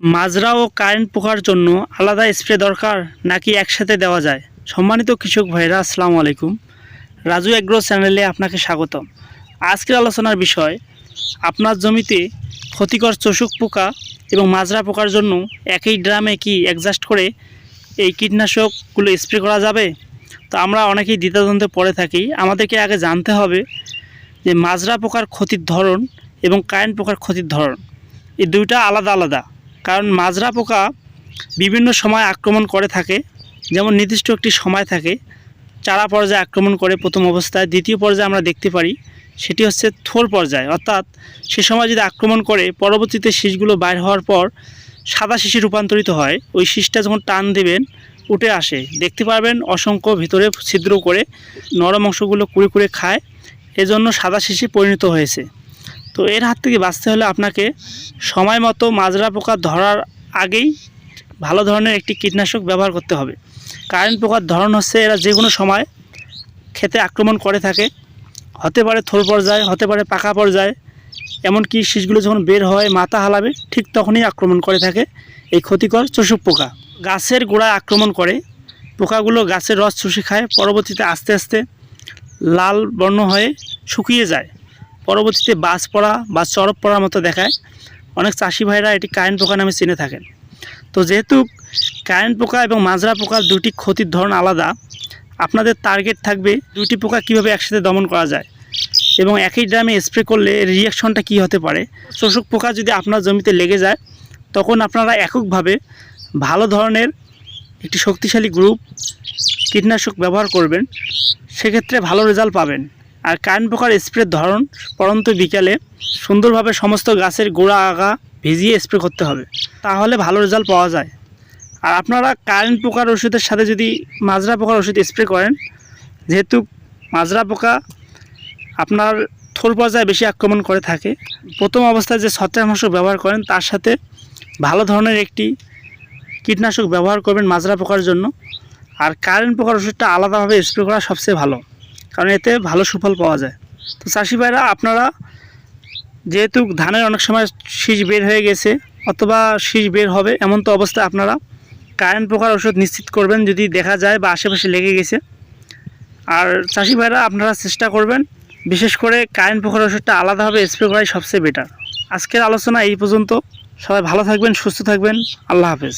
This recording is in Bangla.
মাজরা ও কারেন্ট পোকার জন্য আলাদা স্প্রে দরকার নাকি একসাথে দেওয়া যায়? সম্মানিত কৃষক ভাইরা আসসালামু আলাইকুম। রাজু এগ্রো চ্যানেলে আপনাকে স্বাগতম। আজকের আলোচনার বিষয়, আপনার জমিতে ক্ষতিকর চোষক পোকা এবং মাজরা পোকার জন্য একই ড্রামে কি অ্যাডজাস্ট করে এই কীটনাশকগুলো স্প্রে করা যাবে? তো আমরা অনেকেই দ্বিধাদ্বন্দ্বে পড়ে থাকি। আমাদেরকে আগে জানতে হবে যে মাজরা পোকার ক্ষতির ধরন এবং কারেন্ট পোকার ক্ষতির ধরন। এই দুইটা আলাদা আলাদা। কারণ মাজরা পোকা বিভিন্ন সময় আক্রমণ করে থাকে, যেমন নির্দিষ্ট একটি সময় থাকে, চারা পর্যায়ে আক্রমণ করে প্রথম অবস্থায়, দ্বিতীয় পর্যায়ে আমরা দেখতে পারি সেটি হচ্ছে থোর পর্যায়ে। অর্থাৎ সে সময় যদি আক্রমণ করে, পরবর্তীতে শীষগুলো বাইর হওয়ার পর সাদা শীষে রূপান্তরিত হয়, ওই শীষটা যখন টান দেবেন, উঠে আসে। দেখতে পারবেন অসংখ্য ভিতরে ছিদ্র করে নরম অংশগুলো কুড়ে কুড়ে খায়, এজন্য সাদা শীষে পরিণত হয়েছে। তো এর হাত থেকে বাঁচতে হলে আপনাকে সময় মতো মাজরা পোকা ধরার আগেই ভালো ধরনের একটি কীটনাশক ব্যবহার করতে হবে। কারেন্ট পোকার ধরন হচ্ছে এরা যে কোনো সময় খেতে আক্রমণ করে থাকে। হতে পারে থোর পর্যায়ে, হতে পারে পাকা পর্যায়ে, এমনকি শীষগুলো যখন বের হয়, মাথা হালাবে, ঠিক তখনই আক্রমণ করে থাকে এই ক্ষতিকর চোষক পোকা। গাছের গোড়ায় আক্রমণ করে। পোকাগুলো গাছের রস চুষে খায়, পরবর্তীতে আস্তে আস্তে লাল বর্ণ হয়ে শুকিয়ে যায়। পরবর্তীতে বাস পড়া বা চরপ পড়ার মতো দেখায়। অনেক চাষি ভাইরা এটি কারেন্ট পোকা নামে চিনে থাকেন। তো যেহেতু কারেন্ট পোকা এবং মাজরা পোকার দুটি ক্ষতির ধরন আলাদা, আপনাদের টার্গেট থাকবে দুটি পোকা কীভাবে একসাথে দমন করা যায় এবং একই ড্রামে স্প্রে করলে রিয়াকশনটা কি হতে পারে? শোষক পোকা যদি আপনার জমিতে লেগে যায়, তখন আপনারা এককভাবে ভালো ধরনের একটি শক্তিশালী গ্রুপ কীটনাশক ব্যবহার করবেন। সেক্ষেত্রে ভালো রেজাল্ট পাবেন। আর কারেন্ট পোকার স্প্রের ধরন পরন্ত বিকালে সুন্দরভাবে সমস্ত গাছের গোড়া আগা ভিজিয়ে স্প্রে করতে হবে। তাহলে ভালো রেজাল্ট পাওয়া যায়। আর আপনারা কারেন্ট পোকার ওষুধের সাথে যদি মাজরা পোকার ওষুধ স্প্রে করেন, যেহেতু মাজরা পোকা আপনার থোল পর্যায়ে বেশি আক্রমণ করে থাকে, প্রথম অবস্থায় যে ছত্রাকনাশক ব্যবহার করেন, তার সাথে ভালো ধরনের একটি কীটনাশক ব্যবহার করবেন মাজরা পোকার জন্য। আর কারেন্ট পোকার ওষুধটা আলাদাভাবে স্প্রে করা সবচেয়ে ভালো। কারণ এতে ভালো সুফল পাওয়া যায়। তো চাষি ভাইরা, আপনারা যেহেতু ধানের অনেক সময় শীষ বের হয়ে গেছে, অথবা শীষ বের হবে, এমন তো অবস্থায় আপনারা কারেন্ট পোকার ওষুধ নিশ্চিত করবেন যদি দেখা যায় বা আশেপাশে লেগে গেছে। আর চাষি ভাইরা, আপনারা চেষ্টা করবেন, বিশেষ করে কারেন্ট পোকার ওষুধটা আলাদাভাবে স্প্রে করাই সবচেয়ে বেটার আজকের আলোচনা এই পর্যন্ত। সবাই ভালো থাকবেন, সুস্থ থাকবেন। আল্লাহ হাফেজ।